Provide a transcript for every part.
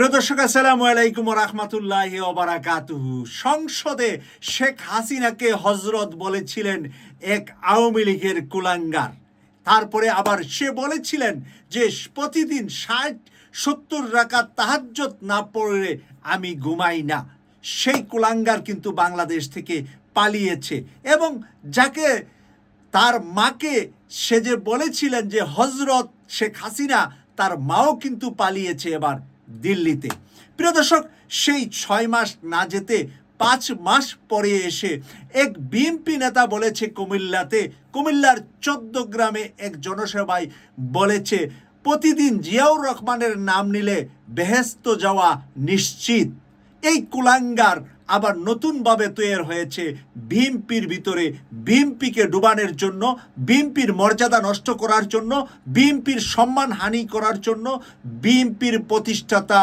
প্রিয় দর্শক, আসসালামু আলাইকুম রহমতুল্লাহ ওবারাকাতুহু সংসদে শেখ হাসিনাকে হজরত বলেছিলেন এক আওয়ামী লীগের কুলাঙ্গার। তারপরে আবার সে বলেছিলেন যে, প্রতিদিন ষাট, সত্তর রাকাত তাহাজ্জত না পড়লে আমি ঘুমাই না। সেই কুলাঙ্গার কিন্তু বাংলাদেশ থেকে পালিয়েছে এবং যাকে তার মাকে সে যে বলেছিলেন যে হজরত শেখ হাসিনা, তার মাও কিন্তু পালিয়েছে এবার। দিল্লিতে। প্রিয় দর্শক, সেই ছয় মাস না যেতে পাঁচ মাস পরে এসে এক বিএনপি নেতা বলেছে কুমিল্লাতে, কুমিল্লার চোদ্দ গ্রামে এক জনসভায় বলেছে, প্রতিদিন জিয়াউর রহমানের নাম নিলে বেহেস্ত যাওয়া নিশ্চিত। এই কুলাঙ্গার আবার নতুনভাবে তৈরি হয়েছে বিএমপির ভিতরে, বিএমপিকে ডুবানোর জন্য, বিএমপির মর্যাদা নষ্ট করার জন্য, বিএমপির সম্মান হানি করার জন্য বিএমপির প্রতিষ্ঠাতা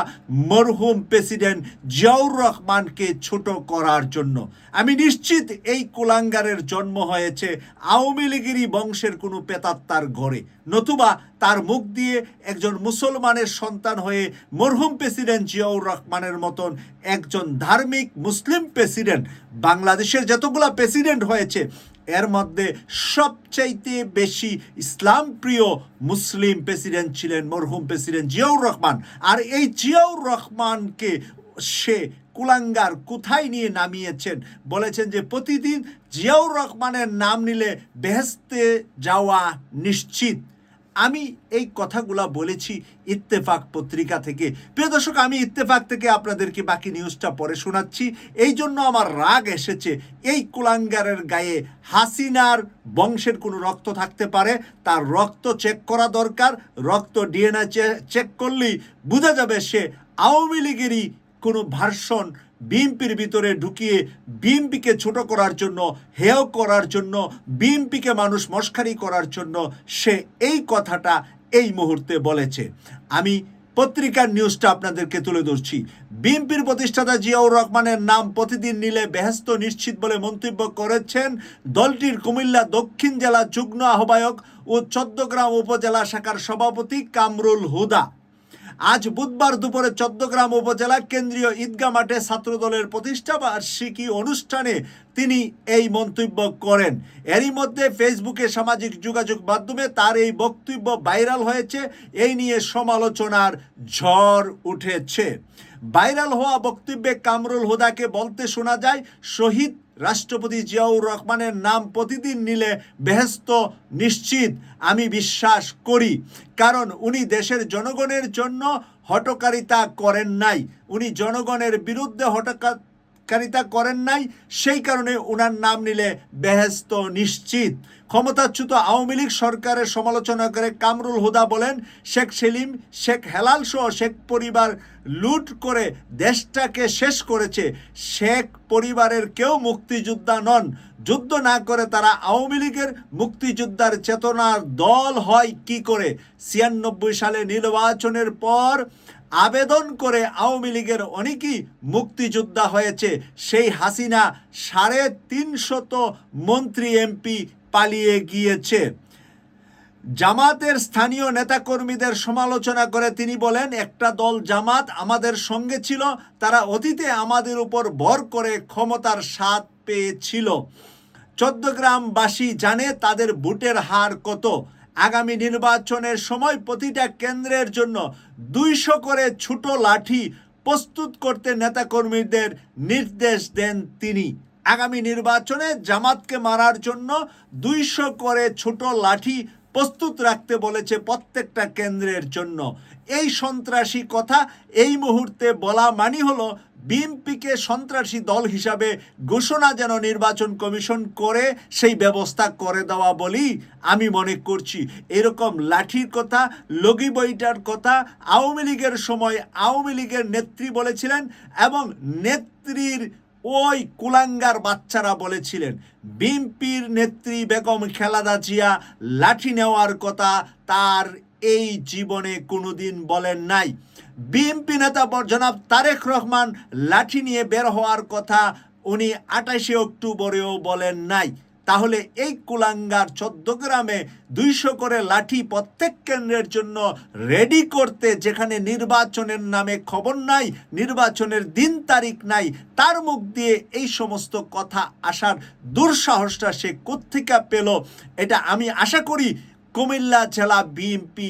মরহুম প্রেসিডেন্ট জিয়াউর রহমানকে ছোট করার জন্য। আমি নিশ্চিত এই কুলাঙ্গারের জন্ম হয়েছে আওয়ামী লীগেরই বংশের কোনো পেতাত্তার ঘরে, নতুবা তার মুখ দিয়ে একজন মুসলমানের সন্তান হয়ে মরহুম প্রেসিডেন্ট জিয়াউর রহমানের মতন একজন ধার্মিক মুসলিম প্রেসিডেন্ট বাংলাদেশের যতগুলা প্রেসিডেন্ট হয়েছে, এর মধ্যে সবচাইতে বেশি ইসলাম প্রিয় মুসলিম প্রেসিডেন্ট ছিলেন মরহুম প্রেসিডেন্ট জিয়াউর রহমান। আর এই জিয়াউর রহমানকে সে কুলাঙ্গার কোথায় নিয়ে নামিয়েছেন? বলেছেন যে প্রতিদিন জিয়াউর রহমানের নাম নিলে বেহেস্তে যাওয়া নিশ্চিত। আমি এই কথাগুলা বলেছি ইত্তেফাক পত্রিকা থেকে। প্রিয় দর্শক, আমি ইত্তেফাক থেকে আপনাদেরকে বাকি নিউজটা পরে শোনাচ্ছি। এই জন্য আমার রাগ এসেছে। এই কুলাঙ্গারের গায়ে হাসিনার বংশের কোনো রক্ত থাকতে পারে, তার রক্ত চেক করা দরকার। রক্ত ডিএনএ চেক করলেই বোঝা যাবে সে আওয়ামী লীগেরই কোনো ভার্সন বিএমপির ভিতরে ঢুকিয়ে বিএমপিকে ছোট করার জন্য, হেয় করার জন্য, বিএমপিকে মানুষ মস্কারি করার জন্য সে এই কথাটা এই মুহূর্তে বলেছে। আমি পত্রিকার নিউজটা আপনাদেরকে তুলে ধরছি। বিএনপির প্রতিষ্ঠাতা জিয়াউর রহমানের নাম প্রতিদিন নিলে বেহেস্ত নিশ্চিত বলে মন্তব্য করেছেন দলটির কুমিল্লা দক্ষিণ জেলা যুগ্ম আহ্বায়ক ও চোদ্দগ্রাম উপজেলা শাখার সভাপতি কামরুল হুদা। আজ বুধবার দুপুরে চোদ্দগ্রাম উপজেলা কেন্দ্রীয় ঈদগাহ মাঠে ছাত্রদলের প্রতিষ্ঠা বার্ষিকী অনুষ্ঠানে তিনি এই মন্তব্য করেন। এরই মধ্যে ফেসবুকে সামাজিক যোগাযোগ মাধ্যমে তার এই বক্তব্য ভাইরাল হয়েছে। এই নিয়ে সমালোচনার ঝড় উঠেছে। ভাইরাল হওয়া বক্তব্যে কামরুল হুদাকে বলতে শোনা যায়, শহীদ রাষ্ট্রপতি জিয়াউর রহমানের নাম প্রতিদিন নিলে বেহেস্ত নিশ্চিত, আমি বিশ্বাস করি। কারণ উনি দেশের জনগণের জন্য হটকারিতা করেন নাই। উনি জনগণের বিরুদ্ধে হটকারিতা করেন নাই, সেই কারণে ওনার নাম নিলে বেহেস্ত নিশ্চিত। ক্ষমতাচ্যুত আওয়ামী লীগ সরকারের সমালোচনা করে কামরুল হুদা বলেন, শেখ সেলিম, শেখ হেলাল সহ শেখ পরিবার লুট করে দেশটাকে শেষ করেছে। শেখ পরিবারের কেউ মুক্তিযোদ্ধা নন। যুদ্ধ না করে তারা আওয়ামী লীগের মুক্তিযোদ্ধার চেতনার দল হয় কি করে? ছিয়ানব্বই সালে নির্বাচনের পর আবেদন করে আওয়ামী লীগের অনেকেই মুক্তিযোদ্ধা হয়েছে। সেই হাসিনা সাড়ে তিনশত মন্ত্রী এমপি পালিয়ে গিয়েছে। জামাতের স্থানীয় নেতাকর্মীদের সমালোচনা করে তিনি বলেন, একটা দল জামাত আমাদের সঙ্গে ছিল, তারা অতীতে আমাদের উপর ভর করে ক্ষমতার স্বাদ পেয়েছিল। চোদ্দগ্রামবাসী জানে তাদের ভোটের হার কত। আগামী নির্বাচনের সময় প্রতিটা কেন্দ্রের জন্য দুইশো করে ছোট লাঠি প্রস্তুত করতে নেতাকর্মীদের নির্দেশ দেন তিনি। আগামী নির্বাচনে জামাতকে মারার জন্য দুইশো করে ছোট লাঠি প্রস্তুত রাখতে বলেছে প্রত্যেকটা কেন্দ্রের জন্য। এই সন্ত্রাসী কথা এই মুহূর্তে বলা মানি হলো, বিএনপিকে সন্ত্রাসী দল হিসাবে ঘোষণা যেন নির্বাচন কমিশন করে, সেই ব্যবস্থা করে দেওয়া বলি আমি মনে করছি। এরকম লাঠির কথা, লগি বইটার কথা, আওয়ামী লীগের সময় আওয়ামী লীগের নেত্রী বলেছিলেন এবং নেত্রীর ওই কুলাঙ্গার বাচ্চারা বলেছিলেন, বিএনপির নেত্রী বেগম খেলাদা জিয়া লাঠি নেওয়ার কথা তার এই জীবনে কোনোদিন বলেন নাই। বিএনপি নেতা জনাব তারেক রহমান লাঠি নিয়ে বের হওয়ার কথা উনি আঠাশে অক্টোবরেও বলেন নাই। তাহলে এই কুলাঙ্গার চোদ্দগ্রামে দুইশো করে লাঠি প্রত্যেক কেন্দ্রের জন্য রেডি করতে যেখানে নির্বাচনের নামে খবর নাই, নির্বাচনের দিন তারিখ নাই, তার মুখ দিয়ে এই সমস্ত কথা আসার দুঃসাহসটা সে কোত্থেকে পেল, এটা আমি আশা করি কুমিল্লা জেলা বিএনপি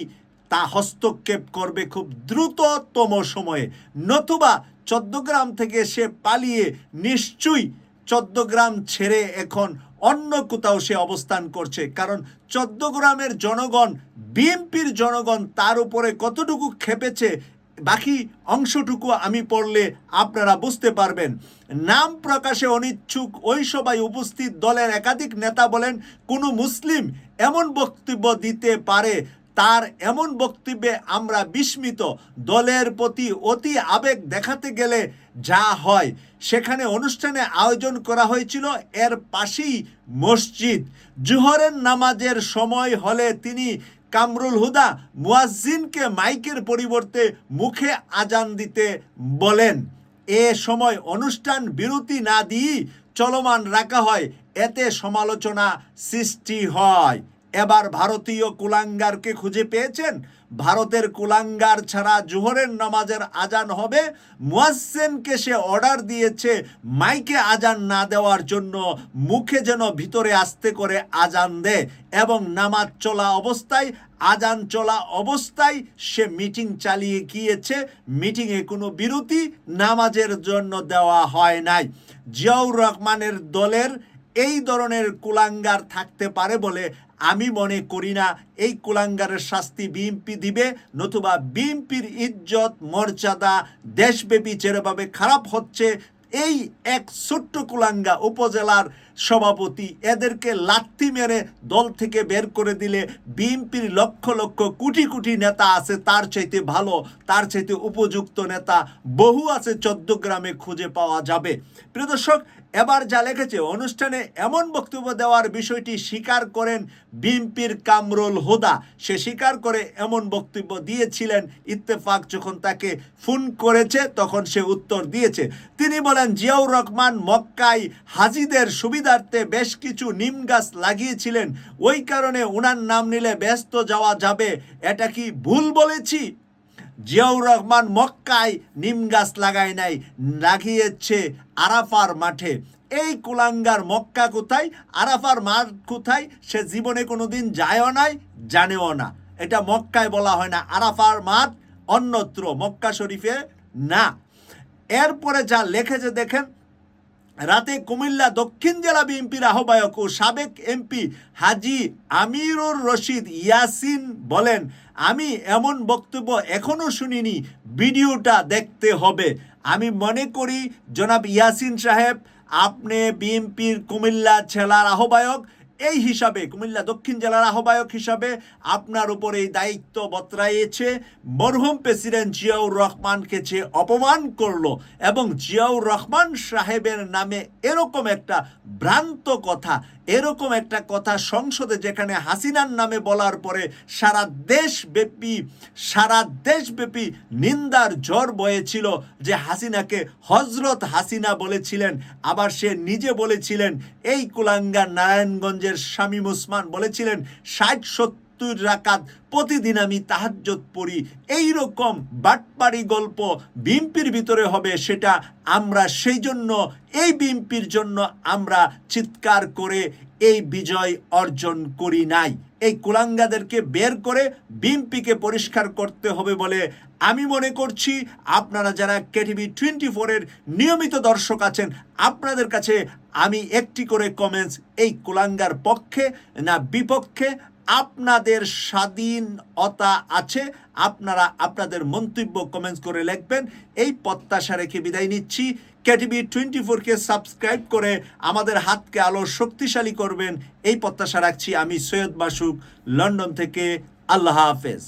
তা হস্তক্ষেপ করবে খুব দ্রুততম সময়ে। নতুবা চোদ্দগ্রাম থেকে সে পালিয়ে নিশ্চয়ই চোদ্দগ্রাম ছেড়ে এখন অন্য কোথাও সে অবস্থান করছে। কারণ চোদ্দগ্রামের জনগণ, বিএনপির জনগণ তার উপরে কতটুকু খেপেছে, বাকি অংশটুকু আমি পড়লে আপনারা বুঝতে পারবেন। নাম প্রকাশে অনিচ্ছুক ওই সবাই উপস্থিত দলের একাধিক নেতা বলেন, কোনো মুসলিম এমন বক্তব্য দিতে পারে তার এমন বক্তব্যে আমরা বিস্মিত। দলের প্রতি অতি আবেগ দেখাতে গেলে যা হয়। সেখানে অনুষ্ঠানে আয়োজন করা হয়েছিল এর পাশেই মসজিদ। জুহরের নামাজের সময় হলে তিনি কামরুল হুদা মুয়াজ্জিনকে মাইকের পরিবর্তে মুখে আজান দিতে বলেন। এ সময় অনুষ্ঠান বিরতি না দিয়ে চলমান রাখা হয়। এতে সমালোচনা সৃষ্টি হয়। এবার ভারতীয় কুলাঙ্গারকে খুঁজে পেয়েছেন। ভারতের কুলাঙ্গার ছাড়া জোহরের নামাজের আজান হবে। মুয়াজ্জেনকে সে অর্ডার দিয়েছে। মাইকে আজান না দেওয়ার জন্য মুখে যেন ভিতরে আসতে করে আজান দেয় এবং নামাজ চলা অবস্থায়, আজান চলা অবস্থায় সে মিটিং চালিয়ে গিয়েছে। মিটিংয়ে কোনো বিরতি নামাজের জন্য দেওয়া হয় নাই। জিয়াউর রহমানের দলের এই ধরনের কুলাঙ্গার থাকতে পারে বলে আমি মনে করি না। এই কুলাঙ্গারের শাস্তি বিএমপি দিবে, নতুবা বিএমপির ইজ্জত, মর্যাদা দেশব্যাপী যেভাবে খারাপ হচ্ছে, এই এক ছোট্ট কুলাঙ্গা উপজেলার সভাপতি এদেরকে লাত্তি মেরে দল থেকে বের করে দিলে বিএনপির লক্ষ লক্ষ কোটি কোটি নেতা আছে, তার চাইতে ভালো, তার চাইতে উপযুক্ত নেতা বহু আছে, চোদ্দ গ্রামে খুঁজে পাওয়া যাবে। প্রিয় দর্শক এবার যা লিখেছে, অনুষ্ঠানে এমন বক্তব্য দেওয়ার বিষয়টি স্বীকার করেন বিএনপির কামরুল হুদা। সে স্বীকার করে এমন বক্তব্য দিয়েছিলেন, ইত্তেফাক যখন তাকে ফোন করেছে, তখন সে উত্তর দিয়েছে। তিনি বলেন, জিয়াউর রহমান মক্কায় হাজিদের সুবিধার্থে বেশ কিছু নিম গাছ লাগিয়েছিলেন। ওই কারণে ওনার নাম নিলে ব্যস্ত যাওয়া যাবে। এটা কি ভুল বলেছি? জিয়াউর রহমান মক্কায় নিম গাছ লাগায় নাই, লাগিয়েছে আরাফার মাঠে। এই কুলাঙ্গার মক্কা কোথায়, আরাফার মাঠ কোথায়, সে জীবনে কোনোদিন যায়ও নাই, জানেও না। এটা মক্কায় বলা হয় না, আরাফার মাঠ অন্যত্র, মক্কা শরীফে না। এরপরে যা লেখেছে দেখেন, রাতে কুমিল্লা দক্ষিণ জেলা বিএনপির আহ্বায়ক ও সাবেক এমপি হাজি আমিরুর রশিদ ইয়াসিন বলেন আমি এমন বক্তব্য এখনও শুনিনি, ভিডিওটা দেখতে হবে। আমি মনে করি, জনাব ইয়াসিন সাহেব, আপনি বিএনপির কুমিল্লা জেলার আহ্বায়ক, এই হিসাবে, কুমিল্লা দক্ষিণ জেলার আহ্বায়ক হিসাবে আপনার উপর এই দায়িত্ব বতরাইয়েছে। মরহুম প্রেসিডেন্ট জিয়াউর রহমানকে যে অপমান করল এবং জিয়াউর রহমান সাহেবের নামে এরকম একটা ভ্রান্ত কথা এরকম একটা কথা সংসদে যেখানে হাসিনার নামে বলার পরে সারা দেশব্যাপী সারা দেশব্যাপী নিন্দার জ্বর বয়েছিল যে হাসিনাকে হজরত হাসিনা বলেছিলেন, আবার সে নিজে বলেছিলেন, এই কুলাঙ্গা নারায়ণগঞ্জের স্বামী ওসমান বলেছিলেন, ষাট সত্তর রাকাত প্রতিদিন আমি তাহাজ্জত পড়ি। এই রকম বাটপাড়ি গল্প বিম্পির ভিতরে হবে সেটা আমরা সেই জন্য, এই বিম্পির জন্য আমরা চিৎকার করে এই বিজয় অর্জন করি নাই। এই কুলাঙ্গাদেরকে বের করে বিম্পিকে পরিষ্কার করতে হবে বলে আমি মনে করছি। আপনারা যারা কেটিভি টোয়েন্টি ফোরের নিয়মিত দর্শক আছেন, আপনাদের কাছে আমি একটি করে কমেন্টস এই কুলাঙ্গার পক্ষে না বিপক্ষে আপনাদের স্বাধীনতা আছে, আপনারা আপনাদের মন্তব্য কমেন্টস করে লিখবেন। এই প্রত্যাশা রেখে বিদায় নিচ্ছি। কেটিভি টোয়েন্টি ফোরকে সাবস্ক্রাইব করে আমাদের হাতকে আলো শক্তিশালী করবেন। এই প্রত্যাশা রাখছি আমি সৈয়দ মাসুক, লন্ডন থেকে। আল্লাহ হাফেজ।